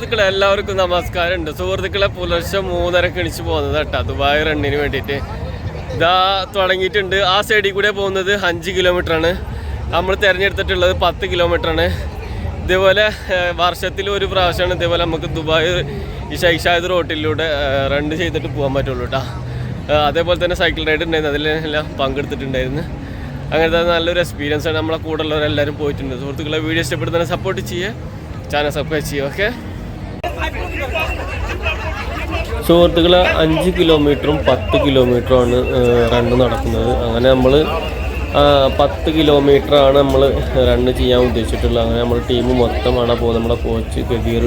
സുഹൃത്തുക്കളെ എല്ലാവർക്കും നമസ്കാരം ഉണ്ട് സുഹൃത്തുക്കളെ പുലർച്ചെ മൂന്നരക്ക് എണിച്ച് പോകുന്നത് കേട്ടോ. ദുബായ് റണ്ണിന് വേണ്ടിയിട്ട്. ഇതാ തുടങ്ങിയിട്ടുണ്ട്. ആ സൈഡിൽ കൂടെ പോകുന്നത് അഞ്ച് കിലോമീറ്റർ ആണ്. നമ്മൾ തിരഞ്ഞെടുത്തിട്ടുള്ളത് പത്ത് കിലോമീറ്റർ ആണ്. ഇതേപോലെ വർഷത്തിൽ ഒരു പ്രാവശ്യമാണ് ഇതേപോലെ നമുക്ക് ദുബായ് ഈ ശൈഷായത് റോട്ടിലൂടെ റൺ ചെയ്തിട്ട് പോകാൻ പറ്റുള്ളൂ കേട്ടോ. അതേപോലെ തന്നെ സൈക്കിൾ റൈഡ് ഉണ്ടായിരുന്നു. അതിലെല്ലാം പങ്കെടുത്തിട്ടുണ്ടായിരുന്നു. അങ്ങനത്തെ നല്ലൊരു എക്സ്പീരിയൻസ് ആണ്. നമ്മളെ കൂടെ ഉള്ളവരെല്ലാവരും പോയിട്ടുണ്ട്. സുഹൃത്തുക്കളെ വീഡിയോ ഇഷ്ടപ്പെടുന്നതിനെ സപ്പോർട്ട് ചെയ്യുക. ചാനൽ സബ്സ്ക്രൈബ് ചെയ്യുക ഓക്കെ സുഹൃത്തുക്കളെ അഞ്ച് കിലോമീറ്ററും പത്ത് കിലോമീറ്ററുമാണ് റണ്ണ് നടക്കുന്നത്. അങ്ങനെ നമ്മൾ പത്ത് കിലോമീറ്ററാണ് നമ്മൾ റണ്ണ് ചെയ്യാൻ ഉദ്ദേശിച്ചിട്ടുള്ളത്. അങ്ങനെ നമ്മൾ ടീം മൊത്തമാണ് പോകുന്നത് നമ്മളെ കോച്ച്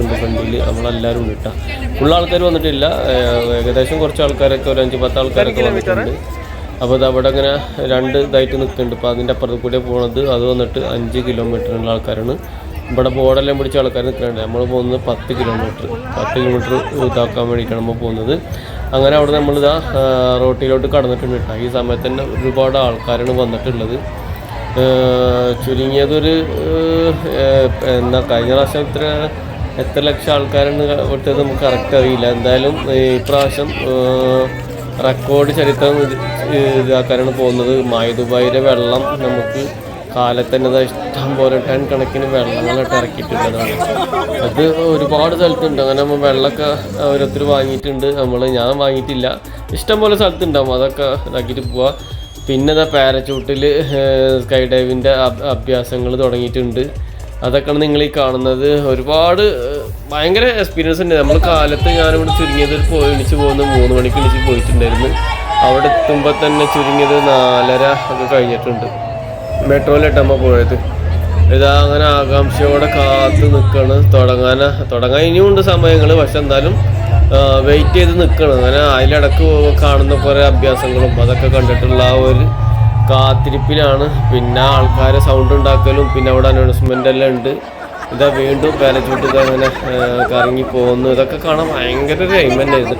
ഉണ്ട് ഫ്രണ്ടിൽ നമ്മളെല്ലാവരും ഉണ്ട് കേട്ടോ ഫുൾ ആൾക്കാർ വന്നിട്ടില്ല. ഏകദേശം കുറച്ച് ആൾക്കാരൊക്കെ ഒരു അഞ്ച് പത്ത് ആൾക്കാരൊക്കെ വന്നിട്ടുണ്ട്. അപ്പോൾ അത് അവിടെ അങ്ങനെ രണ്ട് ഇതായിട്ട് നിൽക്കുന്നുണ്ട്. അപ്പോൾ അതിന്റെ അപ്പുറത്ത് കൂടെ പോണത് അത് വന്നിട്ട് അഞ്ച് കിലോമീറ്ററുള്ള ആൾക്കാരാണ്. ഇവിടെ ബോർഡെല്ലാം പിടിച്ച ആൾക്കാർ നിൽക്കുന്നുണ്ട്. നമ്മൾ പോകുന്നത് പത്ത് കിലോമീറ്റർ പത്ത് കിലോമീറ്റർ ഇതാക്കാൻ വേണ്ടിയിട്ടാണ് നമ്മൾ പോകുന്നത്. അങ്ങനെ അവിടെ നമ്മളിതാ ഇതാ റോട്ടിലോട്ട് കടന്നിട്ടുണ്ട് കേട്ടോ. ഈ സമയത്ത് തന്നെ ഒരുപാട് ആൾക്കാരാണ് വന്നിട്ടുള്ളത്. ചുരുങ്ങിയതൊരു എന്താ കഴിഞ്ഞ പ്രാവശ്യം ഇത്ര എത്ര ലക്ഷം ആൾക്കാരാണ് വിട്ടത് നമുക്ക് കറക്റ്റ് അറിയില്ല. എന്തായാലും ഈ പ്രാവശ്യം റെക്കോർഡ് ചരിത്രം ഇതാക്കാനാണ് പോകുന്നത്. മായുദുബായിലെ വെള്ളം നമുക്ക് കാലത്ത് തന്നെ ഇഷ്ടം പോലെ ടൺ കണക്കിന് വെള്ളങ്ങളൊക്കെ ഇറക്കിയിട്ടുള്ളതാണ്. അത് ഒരുപാട് സ്ഥലത്തുണ്ട്. അങ്ങനെ നമ്മൾ വെള്ളമൊക്കെ ഓരോരുത്തർ വാങ്ങിയിട്ടുണ്ട്. നമ്മൾ ഞാൻ വാങ്ങിയിട്ടില്ല. ഇഷ്ടം പോലെ സ്ഥലത്തുണ്ടാവും. അതൊക്കെ ഇതാക്കിയിട്ട് പോവാ. പിന്നെ ഇതാ പാരച്ചൂട്ടിൽ സ്കൈ ഡൈവിന്റെ അഭ്യാസങ്ങൾ തുടങ്ങിയിട്ടുണ്ട്. അതൊക്കെയാണ് നിങ്ങൾ ഈ കാണുന്നത്. ഒരുപാട് ഭയങ്കര എക്സ്പീരിയൻസ് ഉണ്ട് നമ്മൾ കാലത്ത് ഞാനിവിടെ ചുരുങ്ങിയത് പോയി വിളിച്ച് പോകുന്നത് മൂന്ന് മണിക്ക് വിളിച്ച് പോയിട്ടുണ്ടായിരുന്നു. അവിടെ എത്തുമ്പോൾ തന്നെ ചുരുങ്ങിയത് നാലര ഒക്കെ കഴിഞ്ഞിട്ടുണ്ട്. മെട്രോയിലിട്ടമ്മ പോയത്. ഇതാ അങ്ങനെ ആകാംക്ഷയോടെ കാത്ത് നിൽക്കണം തുടങ്ങാൻ തുടങ്ങാൻ ഇനിയും ഉണ്ട് സമയങ്ങൾ പക്ഷെ എന്തായാലും വെയിറ്റ് ചെയ്ത് നിൽക്കണം അങ്ങനെ അതിലിടക്ക് കാണുന്ന കുറേ അഭ്യാസങ്ങളും അതൊക്കെ കണ്ടിട്ടുള്ള ആ ഒരു കാത്തിരിപ്പിലാണ്. പിന്നെ ആൾക്കാരെ സൗണ്ട് ഉണ്ടാക്കലും പിന്നെ അവിടെ അനൗൺസ്മെന്റ് എല്ലാം ഉണ്ട്. ഇതാ വീണ്ടും പാരച്യൂട്ട് ഇതങ്ങനെ കറങ്ങി പോകുന്നു ഇതൊക്കെ കാണാൻ ഭയങ്കര ഒരു എയിമെന്റ് ആയിരുന്നു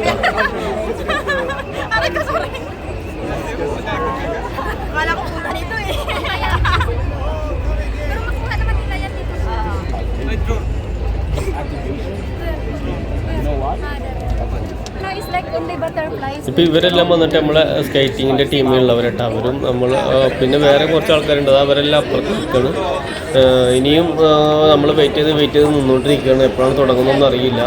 ഇപ്പൊ ഇവരെല്ലാം വന്നിട്ട് നമ്മളെ സ്കേറ്റിങ്ങിന്റെ ടീമിലുള്ളവരായിട്ട് അവരും നമ്മൾ പിന്നെ വേറെ കുറച്ച് ആൾക്കാരുണ്ട്. അവരെല്ലാം അപ്പുറത്ത് നിൽക്കുകയാണ് ഇനിയും നമ്മൾ വെയിറ്റ് ചെയ്ത് വെയിറ്റ് ചെയ്ത് നിന്നുകൊണ്ടിരിക്കുകയാണ് എപ്പോഴാണ് തുടങ്ങുന്നതെന്ന് അറിയില്ല.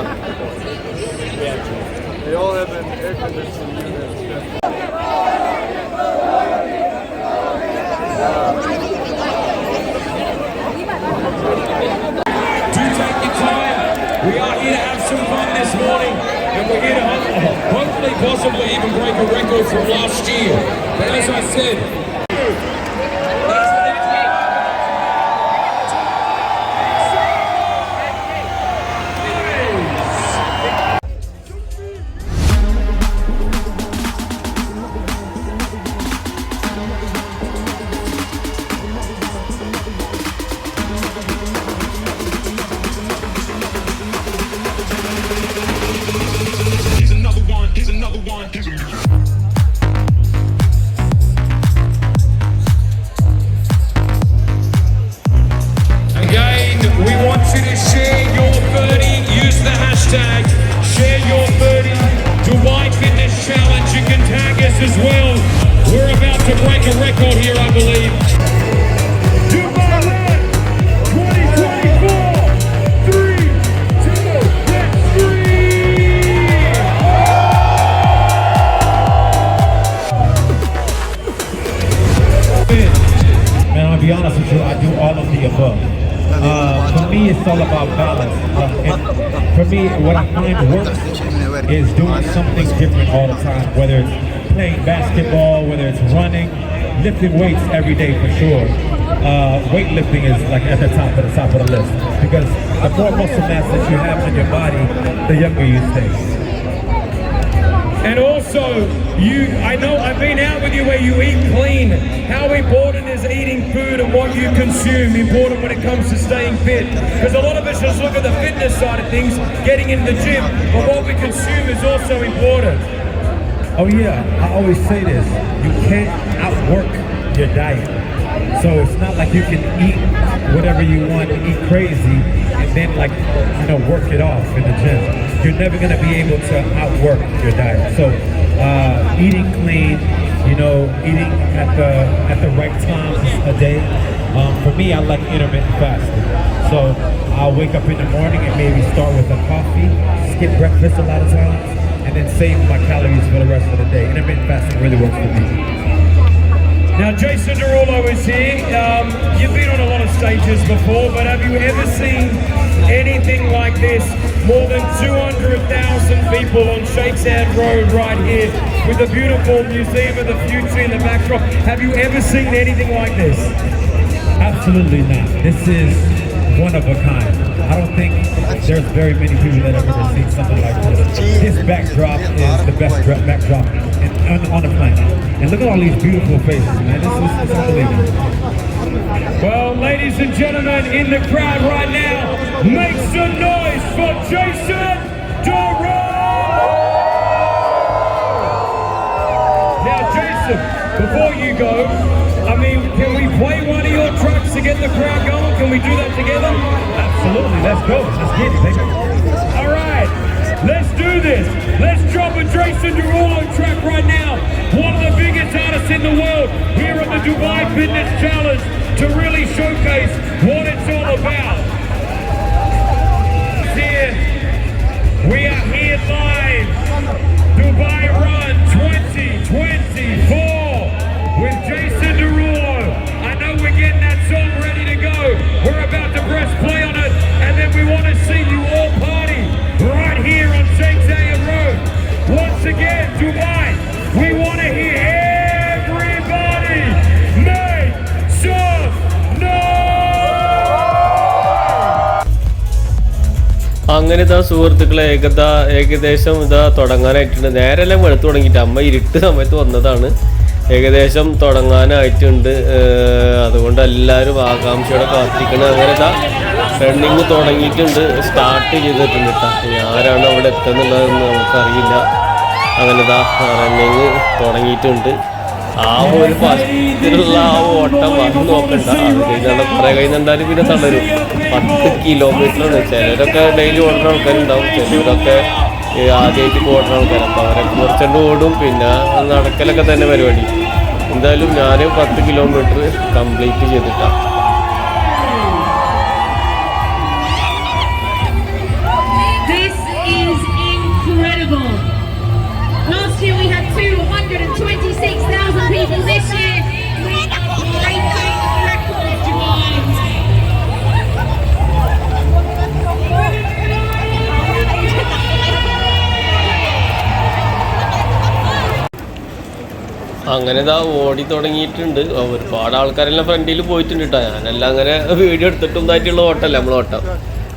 We are here to have some fun this morning, and we're here to possibly even break a record from last year. But as I said, Dwight Fitness Challenge. You can tag us as well. We're about to break a record here, I believe. Dubai 2024. Three, two, let's three. Man, I'll be honest with you, I do all of the above. Uh, for me, it's all about balance. Uh, for me, what I find works is doing something different all the time, whether it's playing basketball, whether it's running, lifting weights every day for sure. Uh, weightlifting is like at the top of the top of the list because the more muscle mass that you have in your body, the younger you stay. Also, you, I know I've been out with you where you eat clean. How important is eating food and what you consume important when it comes to staying fit? Because a lot of us just look at the fitness side of things, getting in the gym, but what we consume is also important. Oh yeah, I always say this. You can't outwork your diet. So it's not like you can eat whatever you want, eat crazy, and then like you know work it off in the gym. You're never gonna be able to outwork your diet. So uh, eating clean, you know, eating at the at the right times a day. Um, for me, I like intermittent fasting. So I'll wake up in the morning and maybe start with a coffee, skip breakfast a lot of times, and then save my calories for the rest of the day. Intermittent fasting really works for me. Now, Jason Derulo is here. Um, you've been on a stages before, but have you ever seen anything like this? More than 200,000 people on Shakespeare Road right here with the beautiful Museum of the Future in the backdrop. Have you ever seen anything like this? Absolutely not. This is one of a kind. I don't think there's very many people that have ever seen something like this. This backdrop is the best backdrop on, on the planet. And look at all these beautiful faces, man. This is unbelievable. Well, ladies and gentlemen, in the crowd right now, make some noise for Jason Derulo! Now, Jason, before you go, I mean, can we play one of your tracks to get the crowd going? Can we do that together? Absolutely. Let's go. Let's get it, baby. All right, let's do this. Let's drop a Jason Derulo track right now. One of the biggest artists in the world here at the Dubai Fitness Challenge to really showcase what it's all about. ഇതാ സുഹൃത്തുക്കളെ? ഏകദ ഏകദേശം ഇതാ തുടങ്ങാനായിട്ടുണ്ട്. നേരെല്ലാം വെളുത്ത് തുടങ്ങിയിട്ട് അമ്മ ഇരുട്ട് സമയത്ത് വന്നതാണ്. ഏകദേശം തുടങ്ങാനായിട്ടുണ്ട്. അതുകൊണ്ട് എല്ലാവരും ആകാംക്ഷയോടെ കാത്തിരിക്കണം. അങ്ങനെ ഇതാ റണ്ണിങ് തുടങ്ങിയിട്ടുണ്ട്. സ്റ്റാർട്ട് ചെയ്തിട്ടുണ്ട് കേട്ടോ ആരാണ് അവിടെ എത്തുന്നുള്ളതെന്ന് നമുക്കറിയില്ല. അങ്ങനെ ഇതാ റണ്ണിങ് തുടങ്ങിയിട്ടുണ്ട്. ആ ഒരു ഫസ്റ്റിലുള്ള ആ ഓട്ടം വന്ന് നോക്കണ്ട. അത് കഴിഞ്ഞാൽ കുറെ കഴിഞ്ഞാലും പിന്നെ തളരും. പത്ത് കിലോമീറ്ററാണ് ചിലരൊക്കെ ഡെയിലി ഓടുന്ന ആൾക്കാരുണ്ടാവും. ചിലരൊക്കെ ആദ്യമായിട്ട് ഓടുന്ന ആൾക്കാർ അപ്പോൾ അവരൊക്കെ കുറച്ചുകൊണ്ട് ഓടും. പിന്നെ നടക്കലൊക്കെ തന്നെ പരിപാടി. എന്തായാലും ഞാൻ പത്ത് കിലോമീറ്റർ കംപ്ലീറ്റ് ചെയ്തിട്ടാണ് അങ്ങനെ ഇതാ ഓടി തുടങ്ങിയിട്ടുണ്ട്. ഒരുപാട് ആൾക്കാരെല്ലാം ഫ്രണ്ടിൽ പോയിട്ടുണ്ട് കേട്ടോ ഞാനെല്ലാം അങ്ങനെ വീഡിയോ എടുത്തിട്ടും ആയിട്ടുള്ള ഓട്ടമല്ല നമ്മൾ ഓട്ടം.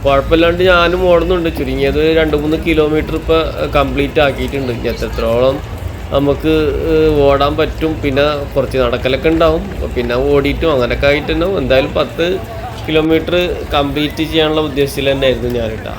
കുഴപ്പമില്ലാണ്ട് ഞാനും ഓടുന്നുണ്ട്. ചുരുങ്ങിയത് രണ്ട് മൂന്ന് കിലോമീറ്റർ ഇപ്പോൾ കംപ്ലീറ്റ് ആക്കിയിട്ടുണ്ട്. എത്രത്തോളം നമുക്ക് ഓടാൻ പറ്റും പിന്നെ കുറച്ച് നടക്കലൊക്കെ ഉണ്ടാവും. പിന്നെ ഓടിയിട്ടും അങ്ങനെയൊക്കെ ആയിട്ടുണ്ടാവും എന്തായാലും പത്ത് കിലോമീറ്റർ കംപ്ലീറ്റ് ചെയ്യാനുള്ള ഉദ്ദേശത്തിൽ തന്നെയായിരുന്നു ഞാൻ ഓട്ടം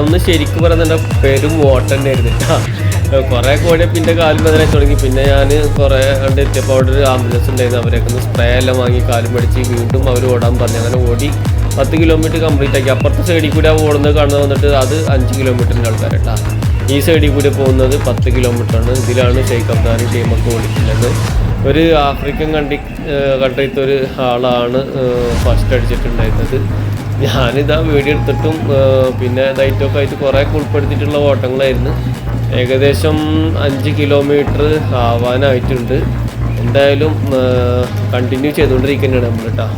എന്ന് ശരിക്കും പറയുന്നുണ്ട് പെരും ഓട്ടം തന്നെയായിരുന്നു. കേട്ടോ കുറേ കോഴിയെ പിന്നെ കാലും മുതലായി തുടങ്ങി. പിന്നെ ഞാൻ കുറേ കണ്ട് എത്തിയപ്പോൾ അവിടെ ഒരു ആംബുലൻസ് ഉണ്ടായിരുന്നു. അവരൊക്കെ ഒന്ന് സ്പ്രേ എല്ലാം വാങ്ങി കാലും പഠിച്ച് വീണ്ടും അവർ ഓടാൻ പറഞ്ഞു. അങ്ങനെ ഓടി പത്ത് കിലോമീറ്റർ കംപ്ലീറ്റ് ആക്കി. അപ്പുറത്തെ സൈഡിൽ കൂടി ആ ഓടുന്നത് കാണുന്നത് വന്നിട്ട് അത് അഞ്ച് കിലോമീറ്ററിന്റെ ആൾക്കാരട്ടാ ഈ സൈഡിൽ കൂടി പോകുന്നത് പത്ത് കിലോമീറ്ററാണ് ഇതിലാണ് ഷെയ്ഖ് അബ്ദാനും ടീമൊക്കെ ഓടിക്കുന്നത്. ഒരു ആഫ്രിക്കൻ കണ്ടി കൺട്രിത്തെ ഒരു ആളാണ് ഫസ്റ്റ് അടിച്ചിട്ടുണ്ടായിരുന്നത്. ഞാനിതാ വീഡിയോ എടുത്തിട്ടും പിന്നെ ഡൈറ്റൊക്കെ ആയിട്ട് കുറേ ഉൾപ്പെടുത്തിയിട്ടുള്ള ഓട്ടങ്ങളായിരുന്നു. ഏകദേശം അഞ്ച് കിലോമീറ്റർ ആവാനായിട്ടുണ്ട്. എന്തായാലും കണ്ടിന്യൂ ചെയ്തുകൊണ്ടിരിക്കുന്നതാണ് നമ്മൾ കേട്ടോ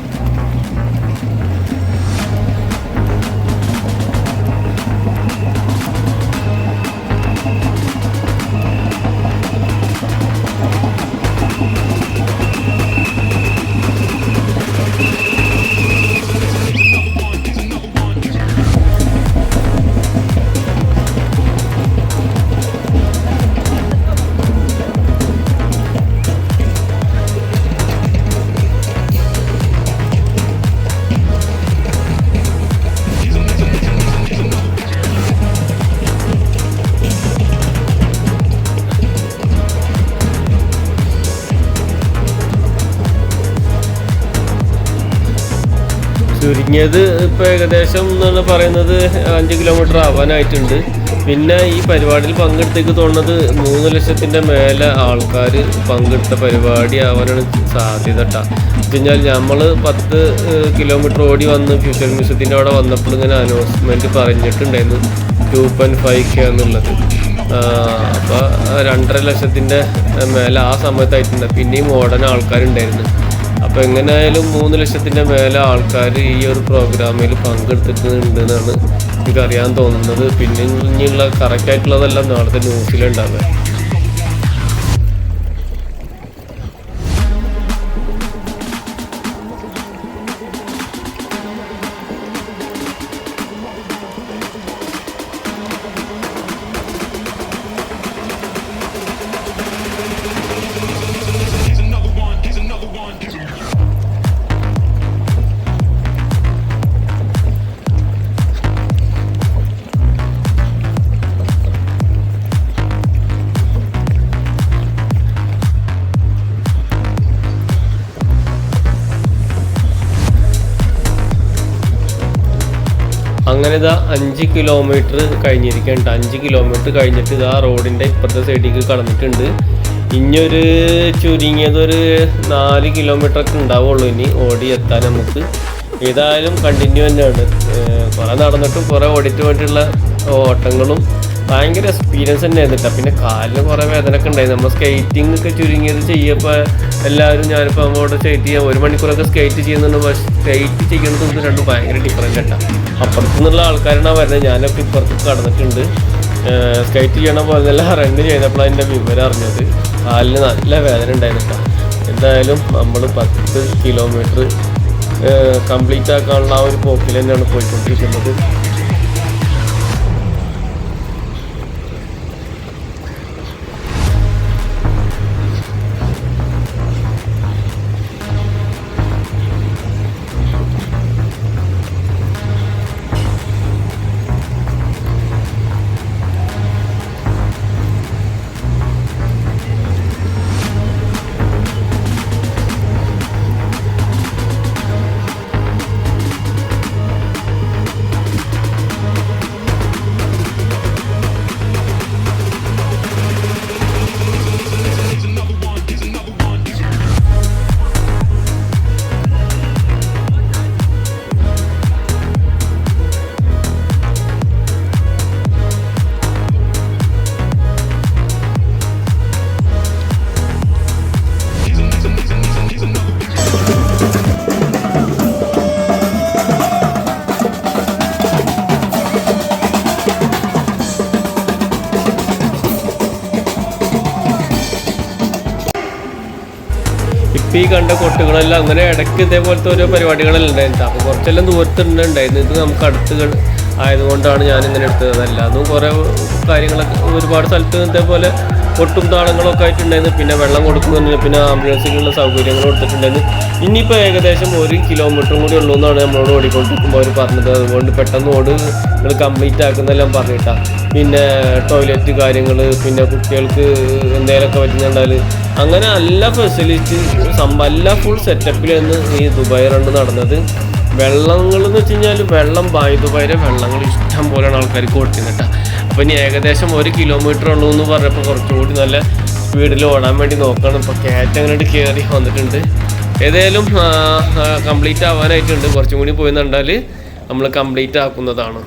ചുരുങ്ങിയത് ഇപ്പോൾ ഏകദേശം എന്നാണ് പറയുന്നത് അഞ്ച് കിലോമീറ്റർ ആവാനായിട്ടുണ്ട്. പിന്നെ ഈ പരിപാടിയിൽ പങ്കെടുത്തേക്ക് തോന്നുന്നത് മൂന്ന് ലക്ഷത്തിന്റെ മേലെ ആൾക്കാർ പങ്കെടുത്ത പരിപാടി ആവാനാണ് സാധ്യത കേട്ടോ കഴിഞ്ഞാൽ നമ്മൾ പത്ത് കിലോമീറ്റർ ഓടി വന്ന് ഫ്യൂച്ചർ മ്യൂസിയത്തിന്റെ അവിടെ വന്നപ്പോൾ ഇങ്ങനെ അനൗൺസ്മെന്റ് പറഞ്ഞിട്ടുണ്ടായിരുന്നു ടു പോയിന്റ് ഫൈവ് കെ എന്നുള്ളത്. അപ്പോൾ രണ്ടര ലക്ഷത്തിന്റെ മേലെ ആ സമയത്തായിട്ടുണ്ട്. പിന്നെയും ഓടാൻ ആൾക്കാരുണ്ടായിരുന്നു. അപ്പോൾ എങ്ങനെയായാലും മൂന്ന് ലക്ഷത്തിന്റെ മേലെ ആൾക്കാർ ഈ ഒരു പ്രോഗ്രാമിൽ പങ്കെടുത്തിട്ടുണ്ടെന്നാണ് എനിക്കറിയാൻ തോന്നുന്നത്. പിന്നെ ഇനിയുള്ള കറക്റ്റായിട്ടുള്ളതെല്ലാം നാളത്തെ ന്യൂസിലുണ്ടാവുക അങ്ങനെ ഇതാ അഞ്ച് കിലോമീറ്റർ കഴിഞ്ഞിരിക്കുന്നുണ്ട് അഞ്ച് കിലോമീറ്റർ കഴിഞ്ഞിട്ട് ഇതാ റോഡിന്റെ ഇപ്പുറത്തെ സൈഡിലേക്ക് കടന്നിട്ടുണ്ട്. ഇനിയൊരു ചുരുങ്ങിയതൊരു നാല് കിലോമീറ്റർ ഒക്കെ ഉണ്ടാവുള്ളൂ ഇനി ഓടി എത്താൻ നമുക്ക്. ഏതായാലും കണ്ടിന്യൂ തന്നെയാണ്. കുറേ നടന്നിട്ടും കുറേ ഓടിയിട്ട് വേണ്ടിയിട്ടുള്ള ഓട്ടങ്ങളും ഭയങ്കര എക്സ്പീരിയൻസ് തന്നെ ആയിരുന്നു പിന്നെ കാലിന് കുറേ വേദനയൊക്കെ ഉണ്ടായി. നമ്മൾ സ്കേറ്റിംഗ് ഒക്കെ ചുരുങ്ങിയത് ചെയ്യപ്പോൾ എല്ലാവരും ഞാനിപ്പോൾ അങ്ങോട്ട് സ്കേറ്റ് ചെയ്യാം. ഒരു മണിക്കൂറൊക്കെ സ്കേറ്റ് ചെയ്യുന്നുണ്ട്. പക്ഷേ സ്കേറ്റ് ചെയ്യുന്നതും രണ്ടും ഭയങ്കര ഡിഫറന്റ് കേട്ടോ അപ്പുറത്തു നിന്നുള്ള ആൾക്കാരാണ് വരുന്നത്. ഞാനൊക്കെ ഇപ്പുറത്ത് കടന്നിട്ടുണ്ട്. സ്കേറ്റ് ചെയ്യണ പോലെ അല്ല റണ്ണ് ചെയ്തപ്പോഴാണ് എന്റെ വിവരം അറിഞ്ഞത്. കാലിന് നല്ല വേദന ഉണ്ടായിരുന്നു എന്തായാലും നമ്മൾ പത്ത് കിലോമീറ്റർ കംപ്ലീറ്റ് ആക്കാനുള്ള ആ ഒരു പോക്കിൽ തന്നെയാണ് പോയിക്കൊണ്ടിരിക്കുന്നത്. ഇപ്പം ഈ കണ്ട കൊട്ടുകളെല്ലാം അങ്ങനെ ഇടയ്ക്ക് ഇതേപോലത്തെ ഓരോ പരിപാടികളെല്ലാം ഉണ്ടായിരുന്നു. അപ്പോൾ കുറച്ചെല്ലാം ദൂരത്തുണ്ടായിരുന്നു ഇത് നമുക്ക് അടുത്ത് ആയതുകൊണ്ടാണ് ഞാൻ ഇങ്ങനെ എടുത്തത്. അതല്ലാതും കുറേ കാര്യങ്ങളൊക്കെ ഒരുപാട് സ്ഥലത്ത് ഇതേപോലെ കൊട്ടും താളങ്ങളൊക്കെ ആയിട്ടുണ്ടായിരുന്നു. പിന്നെ വെള്ളം കൊടുക്കുന്നുണ്ട് പിന്നെ ആംബുലൻസിലുള്ള സൗകര്യങ്ങൾ കൊടുത്തിട്ടുണ്ടായിരുന്നു. ഇനിയിപ്പോൾ ഏകദേശം ഒരു കിലോമീറ്ററും കൂടി ഉള്ളൂ എന്നാണ് നമ്മളോട് ഓടിക്കൊണ്ടിരിക്കുമ്പോൾ അവർ പറഞ്ഞത്. അതുകൊണ്ട് പെട്ടെന്ന് ഓട് നിങ്ങൾ കംപ്ലീറ്റ് ആക്കുന്നെല്ലാം പറഞ്ഞിട്ടാ. പിന്നെ ടോയ്ലറ്റ് കാര്യങ്ങൾ പിന്നെ കുട്ടികൾക്ക് എന്തെങ്കിലുമൊക്കെ പറ്റുന്നുണ്ടാൽ അങ്ങനെ എല്ലാ ഫെസിലിറ്റി എല്ലാ ഫുൾ സെറ്റപ്പിലാണ് ഈ ദുബായ് റണ്ട് നടന്നത്. വെള്ളങ്ങൾ എന്ന് വെച്ച് കഴിഞ്ഞാൽ വെള്ളം ബായ് ദുബായിലെ വെള്ളങ്ങൾ ഇഷ്ടം പോലെയാണ് ആൾക്കാർ കൊടുക്കുന്നത് കേട്ടോ അപ്പോൾ ഇനി ഏകദേശം ഒരു കിലോമീറ്റർ ഉള്ളൂ എന്ന് പറഞ്ഞപ്പോൾ കുറച്ചുകൂടി നല്ല സ്പീഡിൽ ഓടാൻ വേണ്ടി നോക്കണം. ഇപ്പോൾ കയറ്റം അങ്ങോട്ട് കയറി വന്നിട്ടുണ്ട്. ഏതായാലും കംപ്ലീറ്റ് ആവാനായിട്ടുണ്ട്. കുറച്ചും കൂടി പോയി നമ്മൾ കംപ്ലീറ്റ് ആക്കുന്നതാണ്.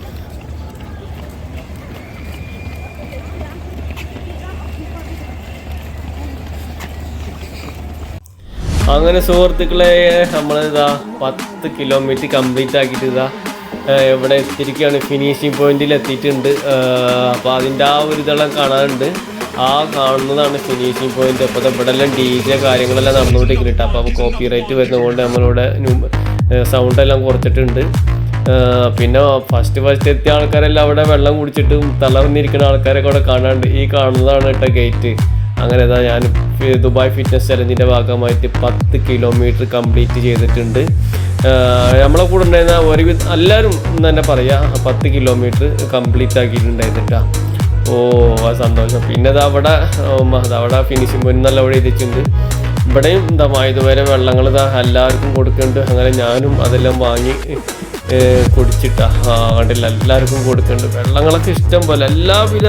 അങ്ങനെ സുഹൃത്തുക്കളെ നമ്മളിതാ പത്ത് കിലോമീറ്റർ കംപ്ലീറ്റ് ആക്കിയിട്ട് ഇതാ എവിടെ എത്തിയിരിക്കുകയാണ്. ഫിനിഷിംഗ് പോയിന്റിൽ എത്തിയിട്ടുണ്ട്. അപ്പോൾ അതിന്റെ ആ ഒരു ഇതെല്ലാം കാണാനുണ്ട്. ആ കാണുന്നതാണ് ഫിനിഷിംഗ് പോയിന്റ് അപ്പോൾ ഇവിടെ എല്ലാം ഡി ജെ കാര്യങ്ങളെല്ലാം നടന്നുകൊണ്ടിരിക്കുന്നുണ്ട് അപ്പോൾ കോപ്പി റൈറ്റ് വരുന്നതുകൊണ്ട് നമ്മളിവിടെ സൗണ്ട് എല്ലാം കുറച്ചിട്ടുണ്ട് പിന്നെ ഫസ്റ്റ് ഫസ്റ്റ് എത്തിയ ആൾക്കാരെല്ലാം അവിടെ വെള്ളം കുടിച്ചിട്ടും തളർന്നിരിക്കുന്ന ആൾക്കാരൊക്കെ അവിടെ കാണാനുണ്ട്. ഈ കാണുന്നതാണ് കേട്ടോ ഗേറ്റ് അങ്ങനെ ഇതാ ഞാൻ ദുബായ് ഫിറ്റ്നസ് ചലഞ്ചിന്റെ ഭാഗമായിട്ട് പത്ത് കിലോമീറ്റർ കംപ്ലീറ്റ് ചെയ്തിട്ടുണ്ട്. നമ്മളെ കൂടെ ഉണ്ടായിരുന്ന ഒരുവിധ എല്ലാവരും തന്നെ പറയാം പത്ത് കിലോമീറ്റർ കംപ്ലീറ്റ് ആക്കിയിട്ടുണ്ടായിരുന്നിട്ടാ. ഓ ആ സന്തോഷം. പിന്നെ അത് അവിടെ അവിടെ ഫിനിഷിംഗ് പോയിന്റ് നല്ല അവിടെ എത്തിച്ചിട്ടുണ്ട് ഇവിടെയും എന്താ ഇതുവരെ വെള്ളങ്ങൾ ഇതാ എല്ലാവർക്കും കൊടുക്കുന്നുണ്ട്. അങ്ങനെ ഞാനും അതെല്ലാം വാങ്ങി കുടിച്ചിട്ടാ. കണ്ടില്ല എല്ലാവർക്കും കൊടുക്കുന്നുണ്ട്. വെള്ളങ്ങളൊക്കെ ഇഷ്ടം പോലെ എല്ലാവിധ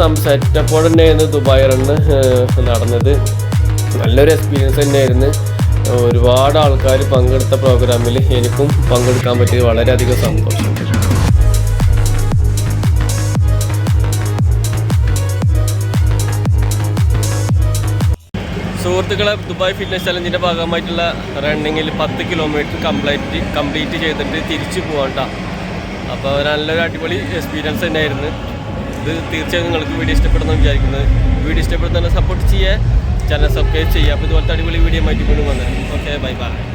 സംസാരിച്ചപ്പോൾ തന്നെയായിരുന്നു ദുബായ് റണ്ണ് നടന്നത്. നല്ലൊരു എക്സ്പീരിയൻസ് തന്നെയായിരുന്നു. ഒരുപാട് ആൾക്കാർ പങ്കെടുത്ത പ്രോഗ്രാമിൽ എനിക്കും പങ്കെടുക്കാൻ പറ്റിയത് വളരെയധികം സന്തോഷം. സുഹൃത്തുക്കളെ ദുബായ് ഫിറ്റ്നസ് ചലഞ്ചിന്റെ ഭാഗമായിട്ടുള്ള റണ്ണിങ്ങിൽ പത്ത് കിലോമീറ്റർ കംപ്ലീറ്റ് കംപ്ലീറ്റ് ചെയ്തിട്ട് തിരിച്ചു പോകണ്ട അപ്പോൾ നല്ലൊരു അടിപൊളി എക്സ്പീരിയൻസ് തന്നെയായിരുന്നു. ഇത് തീർച്ചയായും നിങ്ങൾക്ക് വീഡിയോ ഇഷ്ടപ്പെടുന്ന വിചാരിക്കുന്നത് വീഡിയോ ഇഷ്ടപ്പെടുന്ന സപ്പോർട്ട് ചെയ്യുക ചാനൽ സബ്സ്ക്രൈബ് ചെയ്യുക അപ്പോൾ ഇതുപോലത്തെ അടിപൊളി വീഡിയോ മാറ്റി വീണ്ടും വന്നത് ഓക്കെ ബൈ ബൈ